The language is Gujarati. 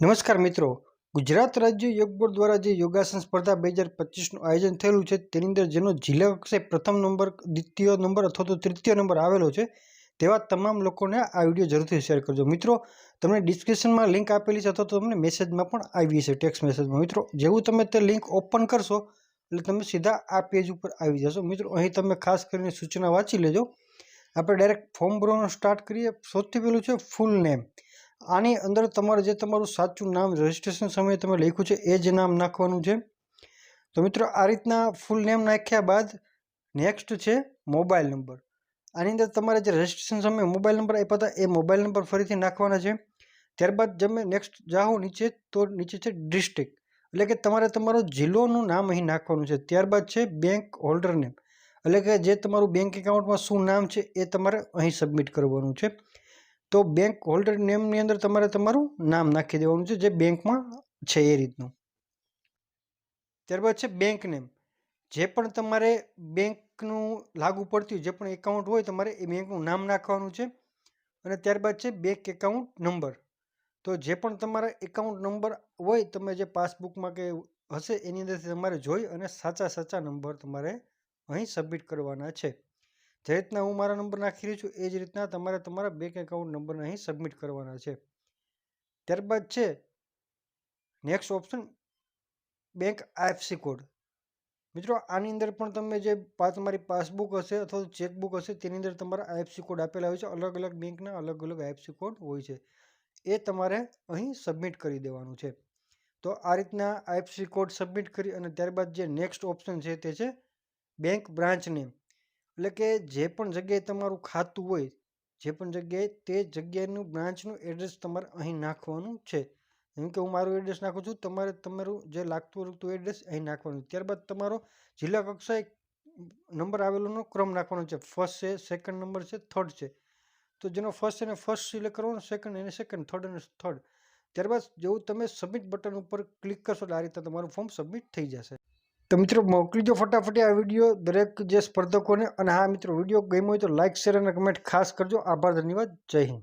નમસ્કાર મિત્રો. ગુજરાત રાજ્ય યોગ બોર્ડ દ્વારા જે યોગાસન સ્પર્ધા બે હજાર પચીસનું આયોજન થયેલું છે, તેની અંદર જેનો જિલ્લા કક્ષાએ પ્રથમ નંબર, દ્વિતીય નંબર અથવા તો તૃતીય નંબર આવેલો છે, તેવા તમામ લોકોને આ વીડિયો જરૂરથી શેર કરજો. મિત્રો, તમને ડિસ્ક્રિપ્શનમાં લિંક આપેલી છે અથવા તો તમને મેસેજમાં પણ આવી છે ટેક્સ્ટ મેસેજમાં. મિત્રો, જેવું તમે તે લિંક ઓપન કરશો, એટલે તમે સીધા આ પેજ ઉપર આવી જશો. મિત્રો, અહીં તમે ખાસ કરીને સૂચના વાંચી લેજો. આપણે ડાયરેક્ટ ફોર્મ ભરવાનું સ્ટાર્ટ કરીએ. સૌથી પહેલું છે ફૂલ નેમ. આની અંદર તમારે જે તમારું સાચું નામ રજિસ્ટ્રેશન સમયે તમે લખ્યું છે, એ જ નામ નાખવાનું છે. તો મિત્રો, આ રીતના ફૂલ નેમ નાખ્યા બાદ નેક્સ્ટ છે મોબાઈલ નંબર આની અંદર તમારે જે રજિસ્ટ્રેશન સમયે મોબાઈલ નંબર આપ્યા હતા, એ મોબાઈલ નંબર ફરીથી નાખવાના છે. ત્યારબાદ તમે નેક્સ્ટ જાઓ નીચે, તો નીચે છે ડિસ્ટ્રિક્ટ એટલે કે તમારે તમારો જિલ્લોનું નામ અહીં નાખવાનું છે. ત્યારબાદ છે બેંક હોલ્ડર નેમ એટલે કે જે તમારું બેંક એકાઉન્ટમાં શું નામ છે, એ તમારે અહીં સબમિટ કરવાનું છે. તો બેંક હોલ્ડર નેમની અંદર તમારે તમારું નામ નાખી દેવાનું છે, જે બેંકમાં છે એ રીતનું. ત્યારબાદ છે બેંક નેમ જે પણ તમારે બેંકનું લાગુ પડતું જે પણ એકાઉન્ટ હોય, તમારે એ બેંકનું નામ નાખવાનું છે. અને ત્યારબાદ છે બેંક એકાઉન્ટ નંબર તો જે પણ તમારા એકાઉન્ટ નંબર હોય, તમે જે પાસબુકમાં કે હશે, એની અંદરથી તમારે જોઈ અને સાચા સાચા નંબર તમારે અહીં સબમિટ કરવાના છે. જે રીતના હું મારા નંબર નાખી રહ્યો છું, એ જ રીતના તમારે તમારા બેંક એકાઉન્ટ નંબર અહીં સબમિટ કરવાના છે. ત્યારબાદ છે next option bank IFSC code મિત્રો, આની અંદર પણ તમે જે તમારી પાસબુક હશે અથવા તો ચેકબુક હશે, તેની અંદર તમારા આઈએફસી કોડ આપેલા હોય છે. અલગ અલગ બેંકના અલગ અલગ આઈએફસી કોડ હોય છે. એ તમારે અહીં સબમિટ કરી દેવાનું છે. તો આ રીતના આઈએફસી કોડ સબમિટ કરી અને ત્યારબાદ જે નેક્સ્ટ ઓપ્શન છે તે છે બેંક બ્રાન્ચ નેમ એટલે કે જે પણ જગ્યાએ તમારું ખાતું હોય, જે પણ જગ્યાએ તે જગ્યાનું બ્રાન્ચનું એડ્રેસ તમારે અહીં નાખવાનું છે. જેમ કે હું મારું એડ્રેસ નાખું છું, તમારે તમારું જે લાગતું લાગતું એડ્રેસ અહીં નાખવાનું. ત્યારબાદ તમારો જિલ્લા કક્ષાએ નંબર આવેલોનો ક્રમ નાખવાનો છે. ફર્સ્ટ છે સેકન્ડ નંબર છે થર્ડ છે. તો જેનો ફર્સ્ટ એને ફર્સ્ટ સિલેક્ટ કરવાનો સેકન્ડ એને સેકન્ડ થર્ડ અને થર્ડ ત્યારબાદ જેવું તમે સબમિટ બટન ઉપર ક્લિક કરશો એટલે આ રીતે તમારું ફોર્મ સબમિટ થઈ જશે. તો મિત્રો મોકલી દો ફટાફટ આ વીડિયો દરેક જે સ્પર્ધકોને અને હા મિત્રો, વીડિયો ગમ્યો હોય તો લાઇક શેર અને કમેન્ટ ખાસ કરજો. આભાર, ધન્યવાદ. જય હિન્દ.